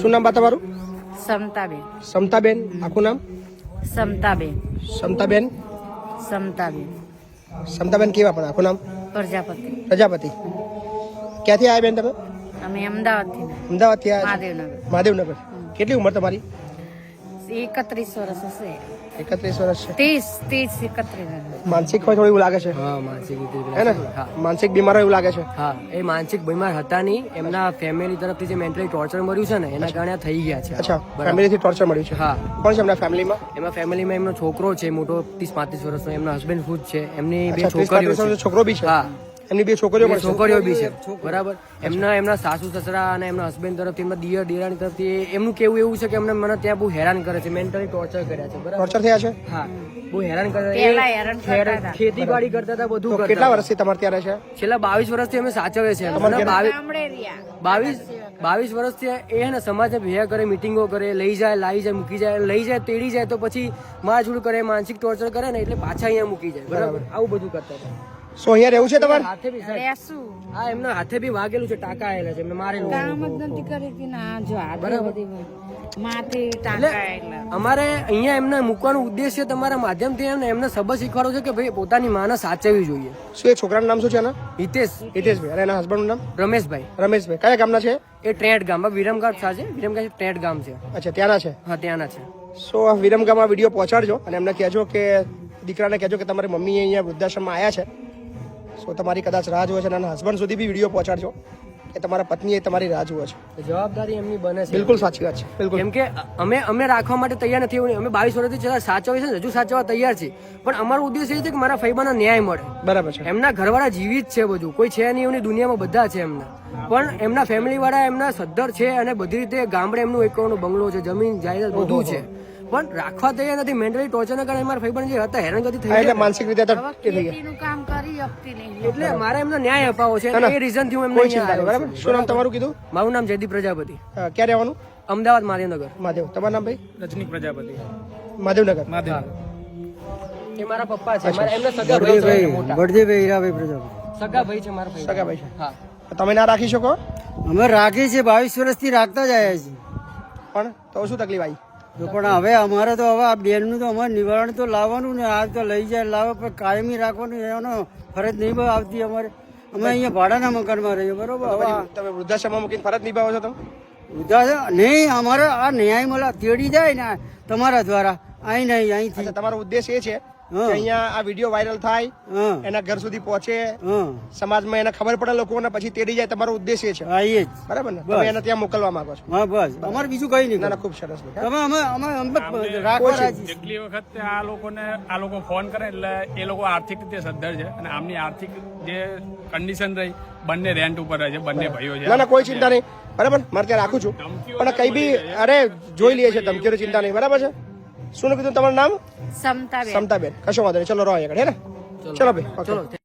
શું નામ બા તમારું સમતાબેન. સમતાબેન. આખું નામ? સમતાબેન. સમતાબેન. સમતાબેન. સમતાબેન કેવા પણ આખું નામ? પ્રજાપતિ. પ્રજાપતિ. ક્યાંથી આવ્યા બેન તમે? અમે અમદાવાદથી. અમદાવાદથી આવ્યા મહાદેવનગર. મહાદેવનગર. કેટલી ઉંમર તમારી? એકત્રીસ વર્ષ હશે. એકત્રીસ વર્ષ છે. ત્રીસ ત્રીસ એકત્રીસ માનસિક હોય થોડું એવું લાગે છે? હા માનસિક હે ને? માનસિક બીમાર હોય એવું લાગે છે? હા એ માનસિક બીમાર હતા નહીં. એમના ફેમિલી તરફથી જે મેન્ટલી ટોર્ચર મળ્યું છે ને એના કારણે થઈ ગયા છે. અચ્છા ફેમિલીથી ટોર્ચર મળ્યું છે. હા. કોણ છે એમના ફેમિલીમાં એમાં ફેમિલીમાં એમનો છોકરો છે મોટો ત્રીસ પાંત્રીસ વર્ષનો. એમના હસબન્ડ ખુદ છે. એમની બે છોકરીઓ છોકરો બી છે? હા. એમની બે છોકરીઓ પણ છોકરીઓ બી છે. બરાબર. એમના એમના સાસુ સસરા અને એમના હસબન્ડ તરફથી એમના દિયર દેરાણી તરફથી એમનું કેવું એવું છે કે એમને મને ત્યાં બહુ હેરાન કરે છે. મેન્ટલી ટોર્ચર કર્યા છે. બરાબર? ટોર્ચર થયા છે? હા. બહુ હેરાન કરે પહેલા હેરાન કરતા હતા. ખેતીવાડી કરતા હતા બધું કરતા કેટલા વર્ષથી તમારે ત્યાં રહે છે? છેલ્લા બાવીસ વર્ષથી અમે સાચવે છે. બાવીસ બાવીસ વર્ષથી એ હે ને સમાજને ભેગા કરે મિટિંગો કરે લઈ જાય લાવી જાય મૂકી જાય લઈ જાય તેડી જાય તો પછી મારઝૂડ કરે માનસિક ટોર્ચર કરે ને એટલે પાછા અહીંયા મૂકી જાય. બરાબર. આવું બધું કરતા હતા. સો અહીંયા રહેવું છે તમારે? હાથે બી રહેશું. હા એમના હાથે બી વાગેલું છે ટાંકા આયેલા છે એમને મારેલું કામ જ નથી કરી હતી ના જો આ બધી માથે ટાંકા આયેલા. અમારે અહીંયા એમને મૂકવાનો ઉદ્દેશ્ય તમારા માધ્યમથી એમને એમને સબક શીખવાડો છે કે ભાઈ પોતાની માને સાચવવી જોઈએ? શું એ છોકરાનું નામ શું છે એના? હિતેશ. હિતેશભાઈ. અને એના હસબન્ડનું નામ? રમેશભાઈ. રમેશભાઈ. કયા ગામના છે? એ ટ્રેટ ગામ વિરમગામ છે વિરમગામ ટ્રેટ ગામ છે. અચ્છા ત્યાંના છે? હા ત્યાંના છે. સો આ વિરમગામમાં વીડિયો પહોંચાડજો અને એમને કહેજો કે દીકરાને કહેજો કે તમારી મમ્મી અહીંયા વૃદ્ધાશ્રમમાં આવ્યા છે. સો તમારી કદાચ રાહ જુએ છે અને હસબન્ડ સુધી બી વીડિયો પહોંચાડજો. કે તમારા પત્નીએ તમારી રાહ જુએ છે. જવાબદારી એમની બને છે. બિલકુલ સાચી વાત છે. બિલકુલ. કેમ કે અમે અમે રાખવા માટે તૈયાર નથી એવું અમે બાવીસ વર્ષથી સાચવીએ છે ને હજુ સાચવવા તૈયાર છીએ. પણ અમારો ઉદ્દેશ એ છે કે મારા ફૈબાનો ન્યાય મળે. બરાબર છે. એમના ઘરવાળા જીવિત છે બધું. કોઈ છે નહીં એમની દુનિયામાં બધા છે એમના. પણ એમના ફેમિલી વાળા એમના સદ્ધર છે અને બધી રીતે ગામડે એમનું એક બંગલો છે જમીન જાયદાદ બધું છે. પણ રાખવા તૈયાર નથી. મેન્ટલી ટોર્ચરના કારણે મારા ફૈબાને જે હતા હેરાનગતિ થઈ એટલે માનસિક રીતે તો ખેતીનું કામ કરી આપતી નહીં. એટલે મારે એમને ન્યાય અપાવો છે એ રીઝનથી હું એમને ચિંતા નહીં. આવ્યો બરાબર શું નામ તમારું કીધું? મારું નામ જયદીપ પ્રજાપતિ. ક્યાં રહેવાનું? અમદાવાદ માધવનગર મહાદેવ. તમારું નામ ભાઈ? રજની પ્રજાપતિ. મહાદેવનગર. મહાદેવ. એ મારા પપ્પા છે. મારા એમના સગા ભાઈ છે મોટા. બળદેવભાઈ હીરાભાઈ પ્રજાપતિ. સગા ભાઈ છે મારા ભાઈ. સગા ભાઈ છે. હા. તમે ના રાખી શકો? અમે રાખી છે બાવીસ વર્ષથી રાખતા જ આવ્યા છીએ. પણ તો શું તકલીફ આવી? પણ હવે અમારે તો હવે આ બેનનું તો અમારે નિવારણ તો લાવવાનું ને આ તો લઈ જાય લાવે પણ કાયમી રાખવાનું એનો ફરજ નહીં આવતી અમારે. અમે અહીંયા ભાડાના મકાનમાં રહીએ બરોબર? હવે તમે વૃદ્ધાશ્રમમાં મૂકીને ફરજ નિભાવો છો તમે? વૃદ્ધાશ્રમ? નહીં અમારે આ ન્યાય મળે તેડી જાય ને તમારા દ્વારા. અહીં નહીં અહીંથી તમારો ઉદ્દેશ એ છે. અહીંયા આ વીડિયો વાયરલ થાય એના ઘર સુધી પહોંચે. હા. સમાજમાં એને ખબર પડે લોકોને પછી તેડી જાય તમારો ઉદ્દેશ છે. છે એ જ. બરાબર ને? તમે એને ત્યાં મોકલવા માંગો છો. હા બસ. અમારે બીજું કઈ નહીં ના ના ખૂબ સરસ તમે અમે અમે. જેટલી વખત આ લોકોને આ લોકો ફોન કરે એટલે એ લોકો આર્થિક રીતે સદ્ધર છે અને આમની આર્થિક જે કન્ડિશન રહી બંને રેન્ટ ઉપર રહે છે બંને ભાઈઓ છે. ના ના કોઈ ચિંતા નહીં. બરાબર? મારે ત્યાં રાખું છું. પણ કઈ બી અરે જોઈ લઈએ છે ધમકીઓની ચિંતા નહીં. બરાબર છે? શું કીધું તમારું નામ? સમતાબેન. સમતાબેન. કશો વાંધો નહીં. ચલો રહો અહીંયા આગળ, હે ને? ચલો. ભાઈ ચલો.